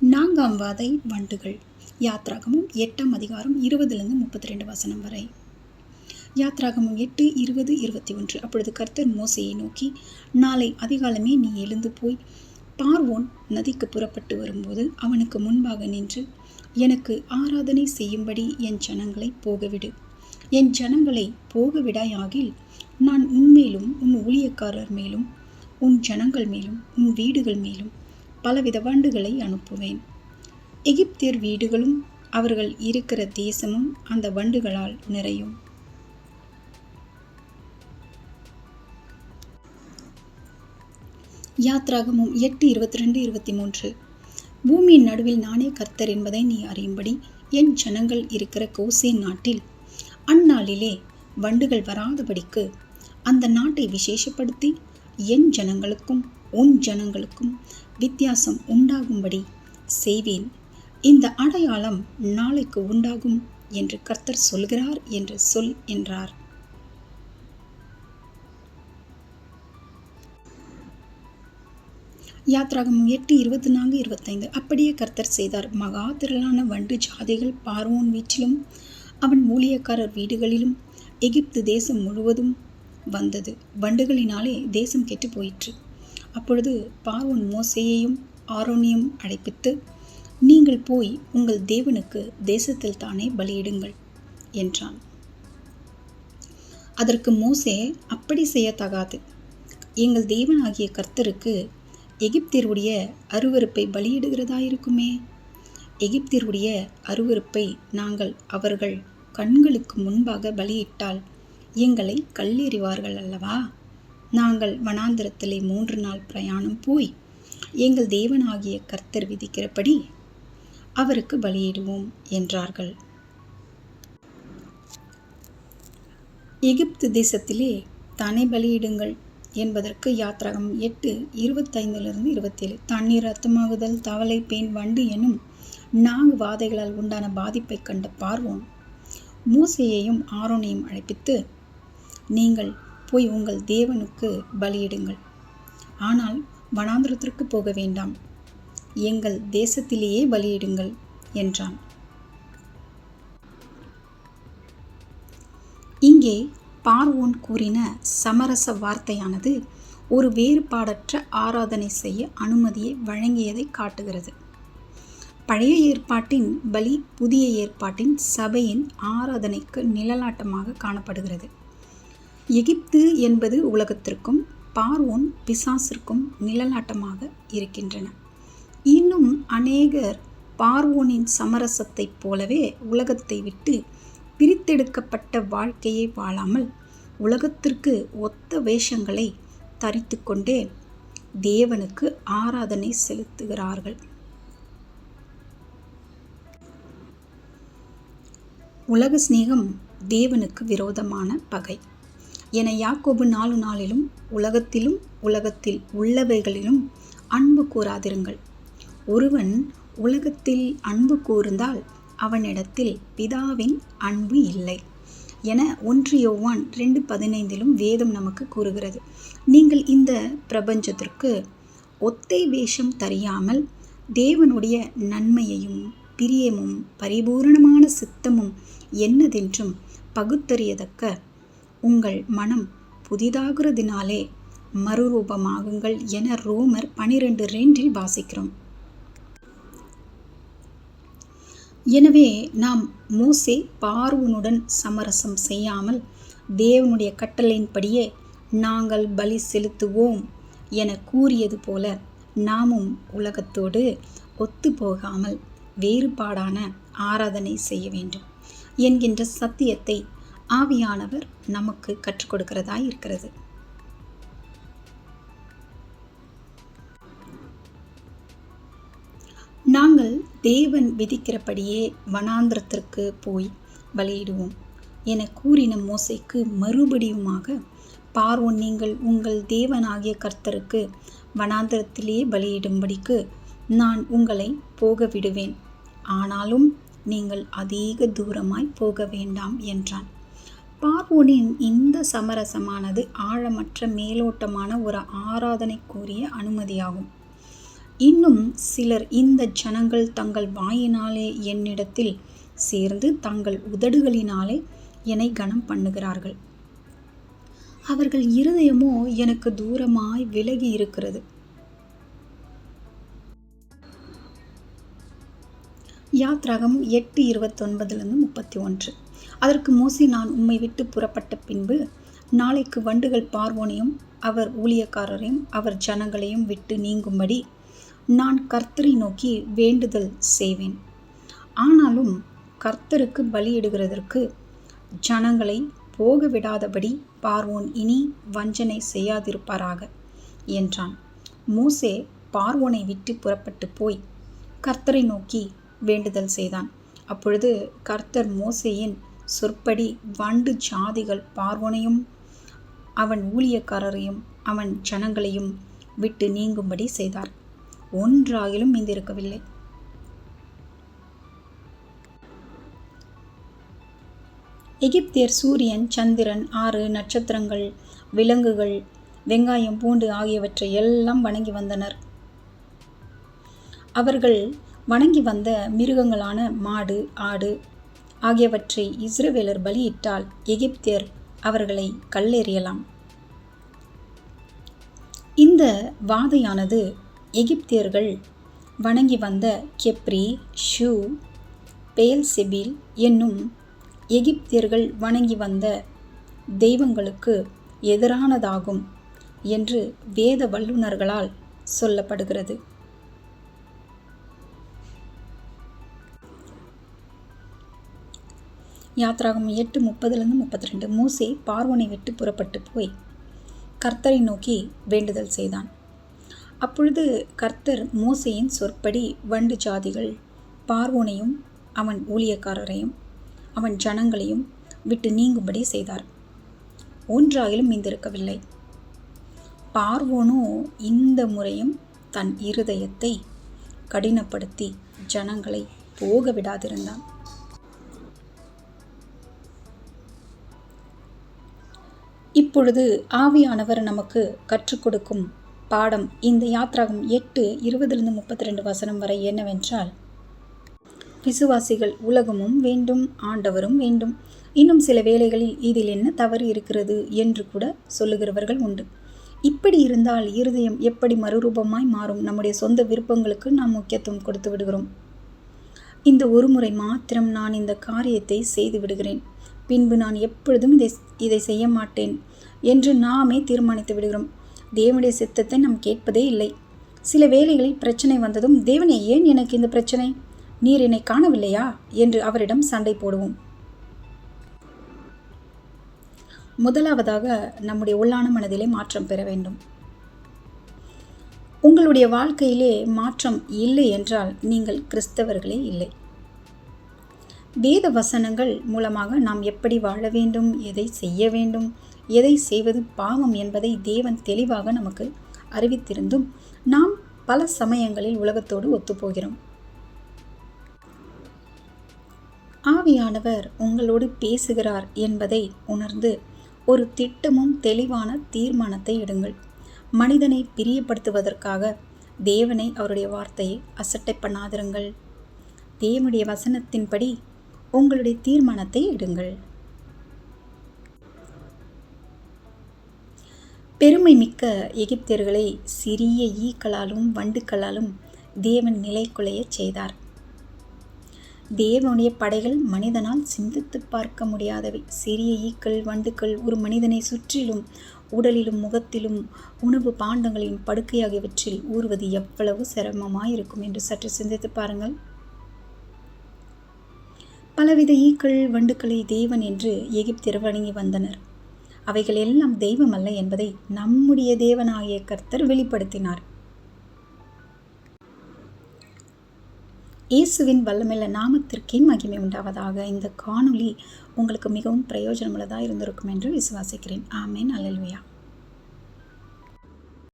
நான்காம் வாதை வண்டுகள். யாத்ராகமும் எட்டாம் அதிகாரம் இருபதுலேருந்து முப்பத்தி ரெண்டு வசனம் வரை. யாத்ராகமும் எட்டு இருபது இருபத்தி ஒன்று. அப்பொழுது கர்த்தர் மோசையை நோக்கி நாளை அதிகாலமே நீ எழுந்து போய் பார்வோன் நதிக்கு புறப்பட்டு வரும்போது அவனுக்கு முன்பாக நின்று எனக்கு ஆராதனை செய்யும்படி என் ஜனங்களை போகவிடு. என் ஜனங்களை போகவிடாயாகில் நான் உன்மேலும் உன் ஊழியக்காரர் மேலும் உன் ஜனங்கள் மேலும் உன் வீடுகள் மேலும் பலவித வண்டுகளை அனுப்புவேன். எகிப்தியர் வீடுகளும் அவர்கள் இருக்கிற தேசமும் அந்த வண்டுகளால் நிறையும். யாத்ராகமும் எட்டு இருபத்தி ரெண்டு இருபத்தி மூன்று பூமியின் நடுவில் நானே கர்த்தர் என்பதை நீ அறியும்படி என் ஜனங்கள் இருக்கிற கோசேன் நாட்டில் அந்நாளிலே வண்டுகள் வராதபடிக்கு அந்த நாட்டை விசேஷப்படுத்தி என் ஜனங்களுக்கும் உன் ஜனங்களுக்கும் வித்தியாசம் உண்டாகும்படி செய்வேன். இந்த அடையாளம் நாளைக்கு உண்டாகும் என்று கர்த்தர் சொல்கிறார் என்று சொல் என்றார். யாத்ராகமம் எட்டு இருபத்தி நான்கு இருபத்தைந்து. அப்படியே கர்த்தர் செய்தார். மகா திரளான வண்டு ஜாதிகள் பார்வோன் வீட்டிலும் அவன் ஊழியக்காரர் வீடுகளிலும் எகிப்து தேசம் முழுவதும் வந்தது. வண்டுகளினாலே தேசம் கெட்டு போயிற்று. அப்பொழுது பார்வோன் மோசையையும் ஆரோனியும் அழைப்பித்து நீங்கள் போய் உங்கள் தேவனுக்கு தேசத்தில் தானே பலியிடுங்கள் என்றான். அதற்கு மோசே அப்படி செய்யத்தகாது. எங்கள் தேவனாகிய கர்த்தருக்கு எகிப்தியருடைய அருவருப்பை பலியிடுகிறதாயிருக்குமே. எகிப்தியருடைய அருவருப்பை நாங்கள் அவர்கள் கண்களுக்கு முன்பாக பலியிட்டால் எங்களை கல்லெறிவார்கள் அல்லவா? நாங்கள் வனாந்திரத்திலே மூன்று நாள் பிரயாணம் போய் எங்கள் தேவனாகிய கர்த்தர் விதிக்கிறபடி அவருக்கு பலியிடுவோம் என்றார்கள். எகிப்து தேசத்திலே தானே பலியிடுங்கள் என்பதற்கு யாத்திரகம் எட்டு இருபத்தைந்திலிருந்து இருபத்தேழு. தண்ணீர் ரத்தமாகுதல் தவளை பேன் வண்டு எனும் நான்கு வாதைகளால் உண்டான பாதிப்பை கண்ட பார்வோன் மூசையையும் ஆரோனையும் அழைப்பித்து நீங்கள் போய் உங்கள் தேவனுக்கு பலியிடுங்கள். ஆனால் வனாந்திரத்திற்கு போக வேண்டாம். எங்கள் தேசத்திலேயே பலியிடுங்கள் என்றான். இங்கே பார்வோன் கூறின சமரச வார்த்தையானது ஒரு வேறுபாடற்ற ஆராதனை செய்ய அனுமதியை வழங்கியதை காட்டுகிறது. பழைய ஏற்பாட்டின் பலி புதிய ஏற்பாட்டின் சபையின் ஆராதனைக்கு நிழலாட்டமாக காணப்படுகிறது. எகிப்து என்பது உலகத்திற்கும் பார்வோன் பிசாசிற்கும் நிழலாட்டமாக இருக்கின்றன. இன்னும் அநேகர் பார்வோனின் சமரசத்தைப் போலவே உலகத்தை விட்டு பிரித்தெடுக்கப்பட்ட வாழ்க்கையை வாழாமல் உலகத்திற்கு ஒத்த வேஷங்களை தரித்து கொண்டே தேவனுக்கு ஆராதனை செலுத்துகிறார்கள். உலக சிநேகம் தேவனுக்கு விரோதமான பகை. என யாக்கோபு நாலு நாளிலும் உலகத்திலும் உலகத்தில் உள்ளவைகளிலும் அன்பு கூறாதிருங்கள். ஒருவன் உலகத்தில் அன்பு கூர்ந்தால் அவனிடத்தில் பிதாவின் அன்பு இல்லை என ஒன்று யோவான் ரெண்டு பதினைந்திலும் வேதம் நமக்கு கூறுகிறது. நீங்கள் இந்த பிரபஞ்சத்திற்கு ஒத்தை வேஷம் தெரியாமல் தேவனுடைய நன்மையையும் பிரியமும் பரிபூரணமான சித்தமும் என்னதென்றும் பகுத்தறியதக்க உங்கள் மனம் புதிதாகிறதினாலே மறுரூபமாகுங்கள் என ரோமர் பனிரெண்டு ரெண்டில் வாசிக்கிறோம். எனவே நாம் மோசே பார்வனுடன் சமரசம் செய்யாமல் தேவனுடைய கட்டளையின்படியே நாங்கள் பலி செலுத்துவோம் என கூறியது போல நாமும் உலகத்தோடு ஒத்து போகாமல் வேறுபாடான ஆராதனை செய்ய வேண்டும் என்கின்ற சத்தியத்தை ஆவியானவர் நமக்கு கற்றுக் கொடுக்கிறதா இருக்கிறது. நாங்கள் தேவன் விதிக்கிறபடியே வனாந்திரத்திற்கு போய் பலியிடுவோம். என கூறின மோசைக்கு மறுபடியுமாக பார்வோன் நீங்கள் உங்கள் தேவனாகிய கர்த்தருக்கு வனாந்திரத்திலே பலியிடும்படிக்கு நான் உங்களை போக விடுவேன் ஆனாலும் நீங்கள் அதிக தூரமாய் போக வேண்டாம் என்றான். பார்வோனின் இந்த சமரசமானது ஆழமற்ற மேலோட்டமான ஒரு ஆராதனைக்குரிய அனுமதியாகும். இன்னும் சிலர் இந்த ஜனங்கள் தங்கள் வாயினாலே என்னிடத்தில் சேர்ந்து தங்கள் உதடுகளினாலே என்னை கனம் பண்ணுகிறார்கள். அவர்கள் இருதயமோ எனக்கு தூரமாய் விலகி இருக்கிறது. யாத்ராகம் எட்டு இருபத்தொன்பதுலேருந்து முப்பத்தி ஒன்று. அதற்கு மூசி நான் உம்மை விட்டு புறப்பட்ட பின்பு நாளைக்கு வண்டுகள் பார்வோனையும் அவர் ஊழியக்காரரையும் அவர் ஜனங்களையும் விட்டு நீங்கும்படி நான் கர்த்தரை நோக்கி வேண்டுதல் செய்வேன். ஆனாலும் கர்த்தருக்கு பலியிடுகிறதற்கு ஜனங்களை போக விடாதபடி பார்வோன் இனி வஞ்சனை செய்யாதிருப்பாராக என்றான். மூசே பார்வோனை விட்டு புறப்பட்டு போய் கர்த்தரை நோக்கி வேண்டுதல் செய்தான். அப்பொழுது கர்த்தர் மோசேயின் சொற்படி வண்டு ஜாதிகள் பார்வனையும் அவன் ஊழியக்காரரையும் அவன் ஜனங்களையும் விட்டு நீங்கும்படி செய்தார். ஒன்றாகிலும் மீந்திருக்கவில்லை எகிப்தியர் சூரியன் சந்திரன் ஆறு நட்சத்திரங்கள் விலங்குகள் வெங்காயம் பூண்டு ஆகியவற்றை எல்லாம் வணங்கி வந்தனர். அவர்கள் வணங்கி வந்த மிருகங்களான மாடு ஆடு ஆகியவற்றை இஸ்ரவேலர் பலியிட்டால் எகிப்தியர் அவர்களை கல்லெறியலாம். இந்த வாதையானது எகிப்தியர்கள் வணங்கி வந்த கெப்ரி ஷூ பேல் செபில் என்னும் எகிப்தியர்கள் வணங்கி வந்த தெய்வங்களுக்கு எதிரானதாகும் என்று வேத வல்லுநர்களால் சொல்லப்படுகிறது. யாத்ராகம் எட்டு முப்பதுலேருந்து முப்பத்தி ரெண்டு மூசே பார்வனை விட்டு புறப்பட்டு போய் கர்த்தரை நோக்கி வேண்டுதல் செய்தான். அப்பொழுது கர்த்தர் மோசையின் சொற்படி வண்டு ஜாதிகள் பார்வோனையும் அவன் ஊழியக்காரரையும் அவன் ஜனங்களையும் விட்டு நீங்கும்படி செய்தார். ஒன்றாயிலும் மீந்திருக்கவில்லை. பார்வோனோ இந்த முறையும் தன் இருதயத்தை கடினப்படுத்தி ஜனங்களை போக விடாதிருந்தான் இப்பொழுது ஆவியானவர் நமக்கு கற்றுக் கொடுக்கும் பாடம் இந்த யாத்திராகும் எட்டு இருபதிலிருந்து முப்பத்தி ரெண்டு வசனம் வரை என்னவென்றால் விசுவாசிகள் உலகமும் வேண்டும் ஆண்டவரும் வேண்டும். இன்னும் சில வேளைகளில் இதில் என்ன தவறு இருக்கிறது என்று கூட சொல்லுகிறவர்கள் உண்டு. இப்படி இருந்தால் இருதயம் எப்படி மறுரூபமாய் மாறும்? நம்முடைய சொந்த விருப்பங்களுக்கு நாம் முக்கியத்துவம் கொடுத்து விடுகிறோம். இந்த ஒரு முறை மாத்திரம் நான் இந்த காரியத்தை செய்து விடுகிறேன். பின்பு நான் எப்பொழுதும் இதை இதை செய்ய மாட்டேன் என்று நாமே தீர்மானித்து விடுகிறோம். தேவனுடைய சித்தத்தை நாம் கேட்பதே இல்லை. சில வேளைகளில் பிரச்சனை வந்ததும் தேவனே ஏன் எனக்கு இந்த பிரச்சனை? நீர் என்னை காணவில்லையா? என்று அவரிடம் சண்டை போடுவோம். முதலாவதாக நம்முடைய உள்ளான மனதிலே மாற்றம் பெற வேண்டும். உங்களுடைய வாழ்க்கையிலே மாற்றம் இல்லை என்றால் நீங்கள் கிறிஸ்தவர்களே இல்லை. வேத வசனங்கள் மூலமாக நாம் எப்படி வாழ வேண்டும் எதை செய்ய வேண்டும் எதை செய்வது பாவம் என்பதை தேவன் தெளிவாக நமக்கு அறிவித்திருந்தும் நாம் பல சமயங்களில் உலகத்தோடு ஒத்துப்போகிறோம். ஆவியானவர் உங்களோடு பேசுகிறார் என்பதை உணர்ந்து ஒரு திட்டமும் தெளிவான தீர்மானத்தை எடுங்கள். மனிதனை பிரியப்படுத்துவதற்காக தேவனை அவருடைய வார்த்தையை அசட்டை பண்ணாதிருங்கள். தேவனுடைய வசனத்தின்படி உங்களுடைய தீர்மானத்தை எடுங்கள். பெருமை மிக்க எகிப்தியர்களை சிறிய ஈக்களாலும் வண்டுக்களாலும் தேவன் நிலை குலைய செய்தார். தேவனுடைய படைகள் மனிதனால் சிந்தித்து பார்க்க முடியாதவை. சிறிய ஈக்கள் வண்டுக்கள் ஒரு மனிதனை சுற்றிலும் உடலிலும் முகத்திலும் உணவு பாண்டங்களின் படுக்கையாகியவற்றில் ஊறுவது எவ்வளவு சிரமமாயிருக்கும் என்று சற்று சிந்தித்து பாருங்கள். பலவித ஈக்கள் வண்டுக்களை தேவன் என்று எகிப்தியர் வணங்கி வந்தனர். அவைகள் எல்லாம் தெய்வம் அல்ல என்பதை நம்முடைய தேவனாகிய கர்த்தர் வெளிப்படுத்தினார். இயேசுவின் வல்லமில்ல நாமத்திற்கே மகிமை உண்டாவதாக இந்த காணொளி உங்களுக்கு மிகவும் பிரயோஜனமுள்ளதாக இருந்திருக்கும் என்று விசுவாசிக்கிறேன். ஆமேன். அலல்வியா